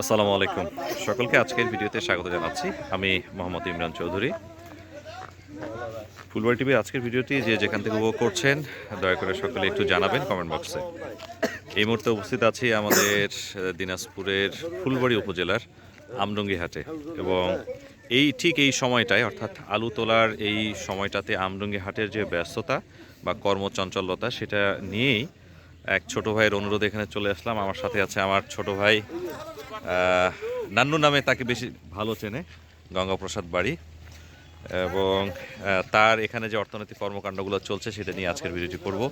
আসসালামু আলাইকুম। সকলকে আজকের ভিডিওতে স্বাগত জানাচ্ছি। আমি মোহাম্মদ ইমরান চৌধুরী। ফুলবাড়ি টিভির আজকের ভিডিওটি যে যেখান থেকে উপভোগ করছেন, দয়া করে সকলে একটু জানাবেন কমেন্ট বক্সে এই মুহূর্তে উপস্থিত আছি আমাদের দিনাজপুরের ফুলবাড়ি উপজেলার আমডঙ্গি হাটে এবং এই ঠিক এই সময়টায়, অর্থাৎ আলু তোলার এই সময়টাতে আমডঙ্গি হাটের যে ব্যস্ততা বা কর্মচঞ্চলতা, সেটা নিয়েই এক ছোট ভাইয়ের অনুরোধে এখানে চলে আসলাম। আমার সাথে আছে আমার ছোট ভাই নান্নু নামে তাকে বেশি ভালো চেনে গঙ্গাপ্রসাদ বাড়ি। এবং তার এখানে যে অর্থনৈতিক কর্মকাণ্ডগুলো চলছে সেটা নিয়ে আজকের ভিডিওটি করব।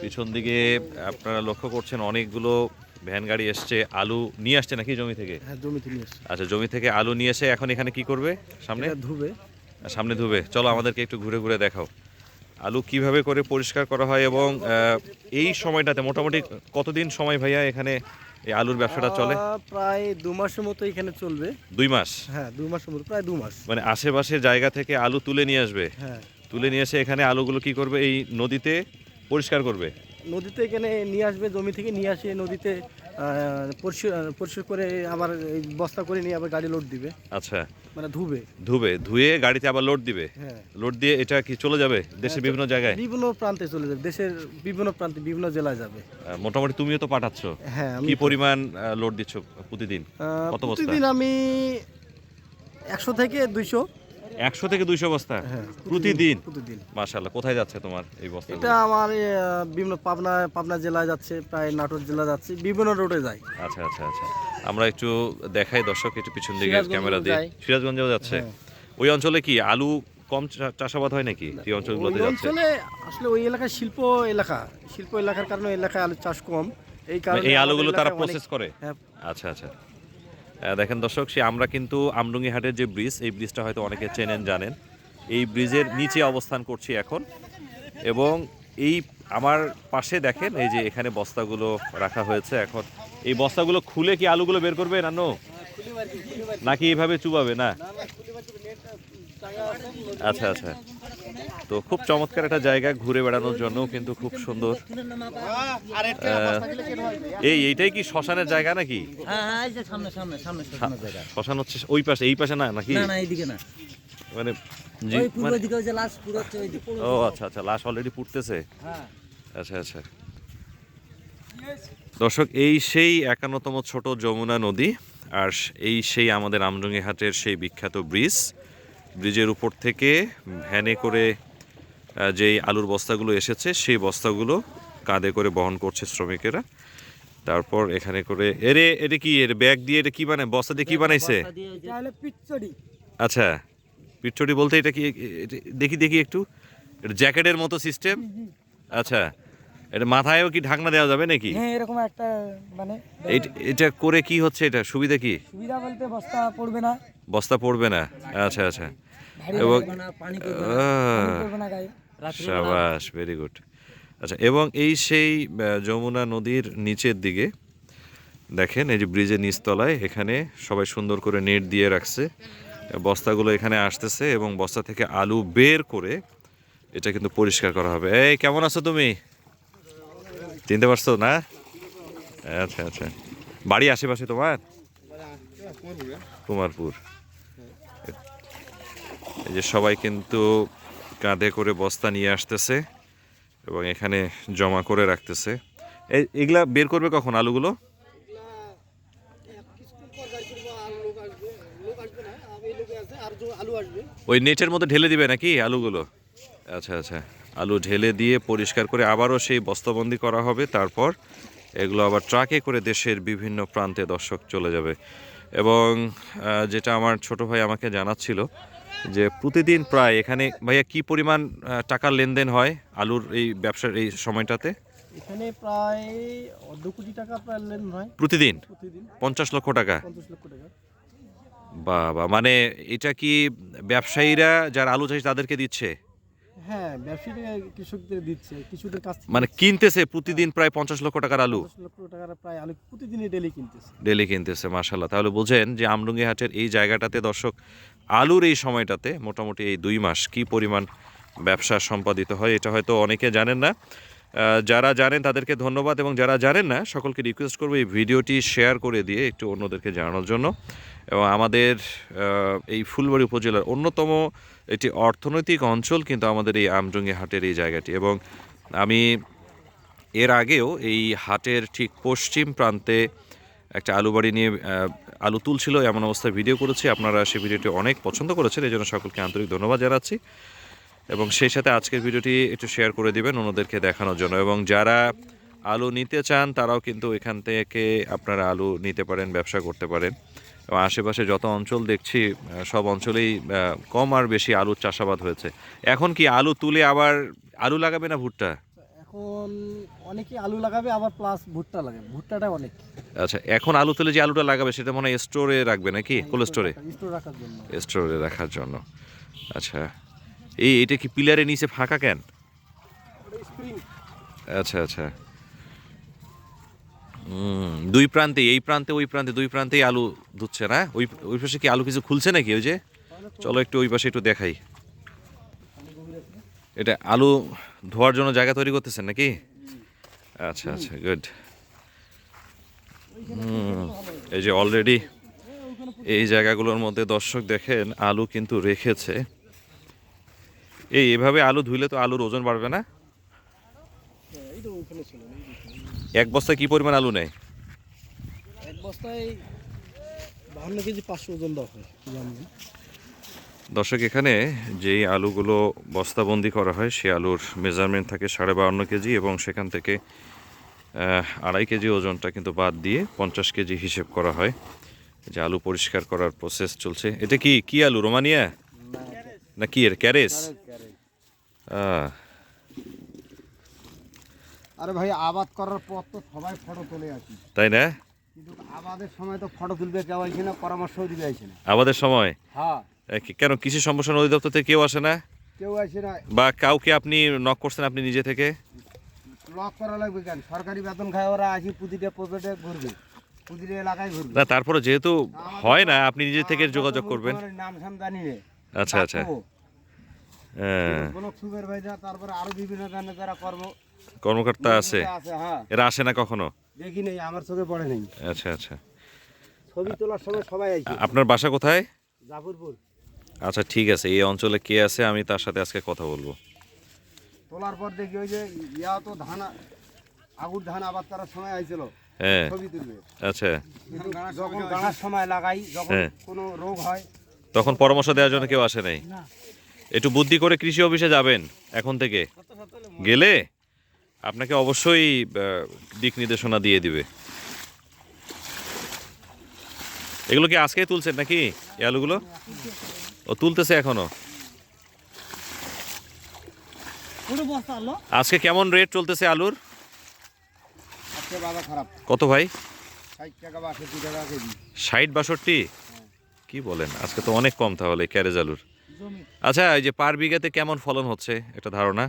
পিছন দিকে আপনারা লক্ষ্য করছেন অনেকগুলো ভ্যান গাড়ি এসছে আলু নিয়ে আসছে নাকি জমি থেকে? হ্যাঁ আচ্ছা জমি থেকে আলু নিয়ে এসে এখন এখানে কি করবে সামনে? ধুবে। সামনে ধুবে। চলো আমাদেরকে একটু ঘুরে ঘুরে দেখাও। আলু কীভাবে করে পরিষ্কার করা হয় এবং এই সময়টাতে মোটামুটি কতদিন সময় ভাইয়া এখানে এই আলুর ব্যবসাটা চলে? প্রায় দু মাসের মতো এখানে চলবে। দুই মাস? হ্যাঁ দু মাসের মতো প্রায় দু মাস। মানে আশেপাশের জায়গা থেকে আলু তুলে নিয়ে আসবে? হ্যাঁ। তুলে নিয়ে এসে এখানে আলুগুলো কি করবে? এই নদীতে পরিষ্কার করবে? নদীতে এখানে নিয়ে আসবে জমি থেকে নিয়ে আসে নদীতে। করে আবার বস্তা করে নিয়ে আবার গাড়ি লোড দিবে। আচ্ছা। মানে ধুবে। ধুবে ধুয়ে গাড়িতে আবার লোড দিবে। হ্যাঁ। লোড দিয়ে এটা কি চলে যাবে দেশের বিভিন্ন জায়গায়? বিভিন্ন প্রান্তে চলে যাবে। দেশের বিভিন্ন প্রান্তে বিভিন্ন জেলায় যাবে। মোটামুটি তুমিও তো পাঠাচ্ছ। হ্যাঁ কি পরিমাণ লোড দিচ্ছ প্রতিদিন? কত বস্তা? প্রতিদিন আমি একশো থেকে দুইশো। একশো থেকে দুইশো বস্তা? হ্যাঁ প্রতিদিন প্রতিদিন? মাশাল্লাহ কোথায় যাচ্ছে তোমার এই বস্তা এটা আমার বিভিন্ন পাবনা পাবনা জেলায় যাচ্ছে প্রায় নাটোর জেলা যাচ্ছে বিভিন্ন রোডে যায়। আচ্ছা আচ্ছা আচ্ছা। আমরা একটু দেখাই দর্শক একটু পিছন দিকে ক্যামেরা দিয়ে। সিরাজগঞ্জেও যাচ্ছে? হ্যাঁ। ওই অঞ্চলে কি আলু কম চাষাবাদ হয় নাকি? এই অঞ্চলগুলোতে যাচ্ছে? অঞ্চলে আসলে ওই এলাকায় শিল্প এলাকা শিল্প এলাকার কারণে এলাকায় আলু চাষ কম। এই কারণে মানে এই আলুগুলো তারা প্রসেস করে? হ্যাঁ, আচ্ছা আচ্ছা। দেখেন দর্শক, সে আমরা কিন্তু আমডুঙ্গি হাটের যে ব্রিজ, এই ব্রিজটা হয়তো অনেকে চেনেন, জানেন। এই ব্রিজের নিচে অবস্থান করছি এখন এবং এই আমার পাশে দেখেন, এই যে এখানে বস্তাগুলো রাখা হয়েছে এখন। এই বস্তাগুলো খুলে কি আলুগুলো বের করবে নানো? নাকি এভাবে চুবাবে? না। আচ্ছা আচ্ছা। তো খুব চমৎকার একটা জায়গা ঘুরে বেড়ানোর জন্য কিন্তু খুব সুন্দর। এই এইটাই কি শ্মশানের জায়গা নাকি? হ্যাঁ শ্মশান হচ্ছে ওই পাশে এই পাশে না নাকি? মানে মানে ও আচ্ছা আচ্ছা লাশ অলরেডি পুড়তেছে? হ্যাঁ। আচ্ছা আচ্ছা। দর্শক এই সেই একান্নতম ছোট যমুনা নদী আর এই সেই আমাদের আমডঙ্গি হাটের সেই বিখ্যাত ব্রিজ। ব্রিজের উপর থেকে ভ্যানে করে যেই আলুর বস্তাগুলো এসেছে সেই বস্তাগুলো কাঁধে করে বহন করছে শ্রমিকেরা। তারপর এখানে করে এরে এটা কি এর ব্যাগ দিয়ে এটা কি বানায় বস্তা দিয়ে কি বানাইছে? আচ্ছা পিঠচটি বলতে এটা কি দেখি দেখি একটু। এটা জ্যাকেটের মতো সিস্টেম? আচ্ছা এটা মাথায়ও কি ঢাকনা দেওয়া যাবে নাকি? হ্যাঁ এরকম একটা মানে এটা করে কি হচ্ছে এটা? সুবিধা কি? সুবিধা বলতে বস্তা পড়বে না। বস্তা পড়বে না। আচ্ছা আচ্ছা। এবং সাবাস ভেরি গুড আচ্ছা এবং এই সেই যমুনা নদীর নিচের দিকে দেখেন এই যে ব্রিজের নিচতলায় এখানে সবাই সুন্দর করে নেট দিয়ে রাখছে। বস্তাগুলো এখানে আসতেছে এবং বস্তা থেকে আলু বের করে এটা কিন্তু পরিষ্কার করা হবে। এই কেমন আছো তুমি? চিনতে পারছ না? আচ্ছা আচ্ছা। বাড়ি আশেপাশে তোমার? কুমারপুর। যে সবাই কিন্তু কাঁধে করে বস্তা নিয়ে আসতেছে এবং এখানে জমা করে রাখতেছে। এগুলা বের করবে কখন আলুগুলো? আলু ওই নেটের মধ্যে ঢেলে দিবে নাকি আলুগুলো? আচ্ছা আচ্ছা। আলু ঢেলে দিয়ে পরিষ্কার করে আবারও সেই বস্তাবন্দি করা হবে। তারপর এগুলো আবার ট্রাকে করে দেশের বিভিন্ন প্রান্তে দর্শক চলে যাবে। এবং যেটা আমার ছোট ভাই আমাকে জানাচ্ছিল যে প্রতিদিন প্রায় এখানে ভাইয়া কি পরিমাণ টাকার লেনদেন হয় আলুর এই ব্যবসার এই সময়টাতে? এখানে প্রায় অর্ধ কোটি টাকা প্রায় লেনদেন হয়। প্রতিদিন? পঞ্চাশ লক্ষ টাকা? লক্ষ টাকা। বা বা মানে এটা কি ব্যবসায়ীরা যারা আলু চাষি তাদেরকে দিচ্ছে? হ্যাঁ ব্যবসায়ীরা কৃষকদের দিচ্ছে কৃষকদের কাছ মানে কিনতেছে প্রতিদিন প্রায় পঞ্চাশ লক্ষ টাকার আলু? লক্ষ টাকার প্রায় আলু প্রতিদিনই ডেলি কিনতেছে। ডেলি কিনতেছে মার্শাল্লাহ তাহলে বোঝেন যে আমডুঙ্গি হাটের এই জায়গাটাতে দর্শক আলুর এই সময়টাতে মোটামুটি এই দুই মাস কি পরিমাণ ব্যবসা সম্পাদিত হয়, এটা হয়তো অনেকে জানেন না। যারা জানেন তাদেরকে ধন্যবাদ এবং যারা জানেন না, সকলকে রিকোয়েস্ট করব এই ভিডিওটি শেয়ার করে দিয়ে একটু অন্যদেরকে জানানোর জন্য। এবং আমাদের এই ফুলবাড়ি উপজেলার অন্যতম একটি অর্থনৈতিক অঞ্চল কিন্তু আমাদের এই আমজঙ্গি হাটের এই জায়গাটি। এবং আমি এর আগেও এই হাটের ঠিক পশ্চিম প্রান্তে একটা আলু বাড়ি নিয়ে আলু তুলছিল, এমন অবস্থায় ভিডিও করেছি। আপনারা সেই ভিডিওটি অনেক পছন্দ করেছেন এই জন্য সকলকে আন্তরিক ধন্যবাদ জানাচ্ছি। এবং সেই সাথে আজকের ভিডিওটি একটু শেয়ার করে দিবেন অন্যদেরকে দেখানোর জন্য। এবং যারা আলু নিতে চান, তারাও কিন্তু এখান থেকে আপনারা আলু নিতে পারেন, ব্যবসা করতে পারেন। এবং আশেপাশে যত অঞ্চল দেখছি সব অঞ্চলেই কম আর বেশি আলুর চাষাবাদ হয়েছে। এখন কি আলু তুলে আবার আলু লাগাবে না ভুট্টা? এখন অনেকে আলু লাগাবে আবার প্লাস ভুট্টা লাগাবে। ভুট্টাটা অনেক। আচ্ছা এখন আলু তুলে যে আলুটা লাগাবে সেটা মনে হয় স্টোরে রাখবে নাকি? কোল্ড স্টোরে স্টোর রাখার জন্য। স্টোরে রাখার জন্য। আচ্ছা এই এটা কি পিলারের নিচে ফাঁকা কেন? আচ্ছা আচ্ছা। দুই প্রান্তে এই প্রান্তে ওই প্রান্তে দুই প্রান্তেই আলু ধুচ্ছে না? ওই ওই পাশে কি আলু কিছু খুলছে নাকি ওই যে? চলো একটু ওই পাশে একটু দেখাই। এটা আলু ধোয়ার জন্য জায়গা তৈরি করতেছেন নাকি? আচ্ছা আচ্ছা গুড এই যে অলরেডি এই জায়গাগুলোর মধ্যে দর্শক দেখেন, আলু কিন্তু রেখেছে। এই, এভাবে আলু ধুইলে তো আলুর ওজন বাড়বে না? এক বস্তায় কি পরিমাণ আলু নেয়? এক বস্তায় বাহান্ন কেজি পাঁচশো ওজন দেওয়া হয় দর্শক এখানে যেই আলুগুলো বস্তাবন্দি করা হয় সেই আলুর মেজারমেন্ট থাকে সাড়ে বাহান্ন কেজি এবং সেখান থেকে আড়াই কেজি ওজনটা কিন্তু বাদ দিয়ে পঞ্চাশ কেজি হিসেব করা হয়। যে আলু পরিষ্কার করার প্রসেস চলছে। এটা কি কি আলু রোমানিয়া? না কি এর ক্যারেস? আরে ভাই আবাদ করার পর তো সবাই ফটো তুলে আসি। তাই না? কিন্তু আবাদের সময় তো ফটো তুলবে কেউ আসে না পরামর্শও দিবে না। আমাদের সময়? হ্যাঁ। কেন কৃষি সম্প্রসারণ অধিদপ্তর থেকে কেউ আসে না? কেউ আসে না। বা কাউকে আপনি নক করছেন আপনি নিজে থেকে? লক করা লাগবে কেন? সরকারি বেতন খায় ওরা আসি প্রতিটা পকেটে ঘুরবে। প্রতিটা এলাকায় ঘুরবে। না তারপরে যেহেতু হয় না আপনি নিজে থেকে যোগাযোগ করবেন। নাম সাম জানি নে আচ্ছা আচ্ছা। ডাকবো। হ্যাঁ। ব্লক সুপারভাইজার তারপরে আরও বিভিন্ন ধরনের যারা কর্ম কর্মকর্তা আছে। আছে হ্যাঁ। এরা আসে না কখনো? দেখি নেই আমার চোখে পড়ে নেই। আচ্ছা আচ্ছা। ছবি তোলার সময় সবাই আসে। আপনার বাসা কোথায়? জাফরপুর। আচ্ছা ঠিক আছে। এই অঞ্চলে কে আছে? আমি তার সাথে আজকে কথা বলব। তোলার পর দেখি ওই যে ইয়া তো ধান আগুর ধান আবাদ করার সময় আইছিল। হ্যাঁ। আচ্ছা। যখন গাড়ার সময় লাগাই যখন হ্যাঁ। কোনো রোগ হয় তখন পরামর্শ দেওয়ার জন্য কেউ আসে নাই? একটু বুদ্ধি করে কৃষি অফিসে যাবেন এখন থেকে? গেলে আপনাকে অবশ্যই দিক নির্দেশনা দিয়ে দিবে। এগুলো কি আজকেই তুলছেন নাকি এই আলুগুলো? ও তুলতেছে এখনও? আজকে কেমন রেট চলতেছে আলুর? কত ভাই? ষাট বাষট্টি? কি বলেন আজকে তো অনেক কম তাহলে ক্যারেজ আলুর। আচ্ছা এই যে পার বিঘাতে কেমন ফলন হচ্ছে? একটা ধারণা।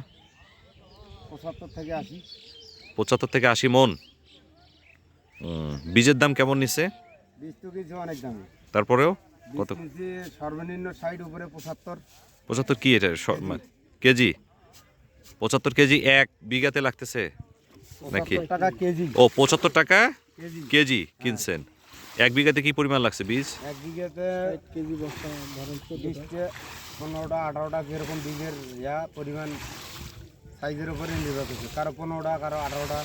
পঁচাত্তর থেকে আশি। পঁচাত্তর থেকে আশি মন। বীজের দাম কেমন নিচ্ছে? বীজ তো কিছু অনেক দামি। তারপরেও? কত? সর্বনিম্ন সাইড উপরে পঁচাত্তর। পঁচাত্তর কি এটা? কেজি? পঁচাত্তর কেজি এক বিঘাতে লাগতেছে? নাকি? কেজি। ও পঁচাত্তর টাকা কেজি। কেজি কিনছেন। এক বিঘাতে কি পরিমাণ লাগছে বীজ? এক বিঘাতে কেজি বস্তা ধরেন পনেরোটা আঠারোটা যেরকম বীজের ইয়া পরিমাণ সাইজের উপরে নির্ভর করছে। কারও পনেরোটা কারও আঠারোটা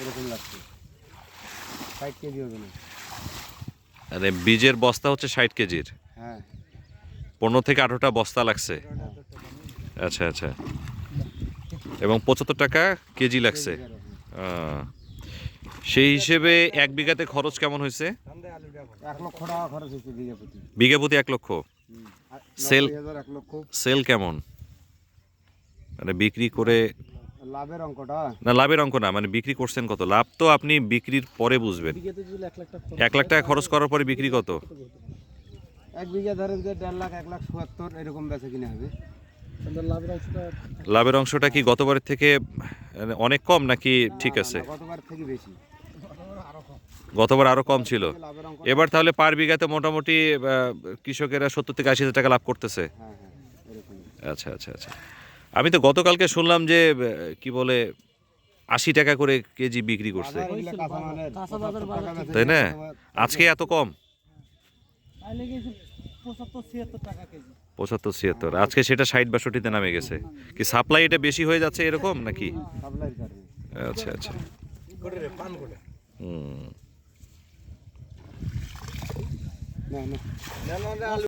এরকম লাগছে। ষাট কেজি হবে মানে বীজের বস্তা হচ্ছে ষাট কেজির। হ্যাঁ। পনেরো থেকে আঠারোটা বস্তা লাগছে। আচ্ছা আচ্ছা। এবং পঁচাত্তর টাকা কেজি লাগছে। সেই হিসেবে এক বিঘাতে খরচ কেমন হয়েছে? বিঘা প্রতি এক লক্ষ। সেল- সেল কেমন? মানে বিক্রি করে লাভের অঙ্কটা? না লাভের অঙ্ক না মানে বিক্রি করছেন কত? লাভ তো আপনি বিক্রির পরে বুঝবেন। এক লাখ টাকা খরচ। এক লাখ টাকা খরচ করার পরে বিক্রি কত? এক বিঘা ধরেন যে দেড় লাখ এক লাখ চুয়াত্তর এরকম বেচা কিনে হবে। লাভের অংশটা কি গতবারের থেকে মানে অনেক কম নাকি ঠিক আছে? গতবার থেকে বেশি। গতবার আরও কম ছিল। এবার তাহলে পার বিঘাতে মোটামুটি কৃষকেরা সত্তর থেকে আশি হাজার টাকা লাভ করতেছে। হ্যাঁ হ্যাঁ আচ্ছা আচ্ছা আচ্ছা। আমি তো গতকালকে শুনলাম যে কি বলে আশি টাকা করে কেজি বিক্রি করছে। বাজার এগুলা কাঁচামালের কাঁচা বাজার 75 টাকা বেচে তাই না? আজকে এত কম? পঁচাত্তর ছিয়াত্তর আজকে সেটা ষাট বাষট্টিতে নামে গেছে। কি সাপ্লাই এটা বেশি হয়ে যাচ্ছে এরকম নাকি? আচ্ছা আচ্ছা। হুম। না না।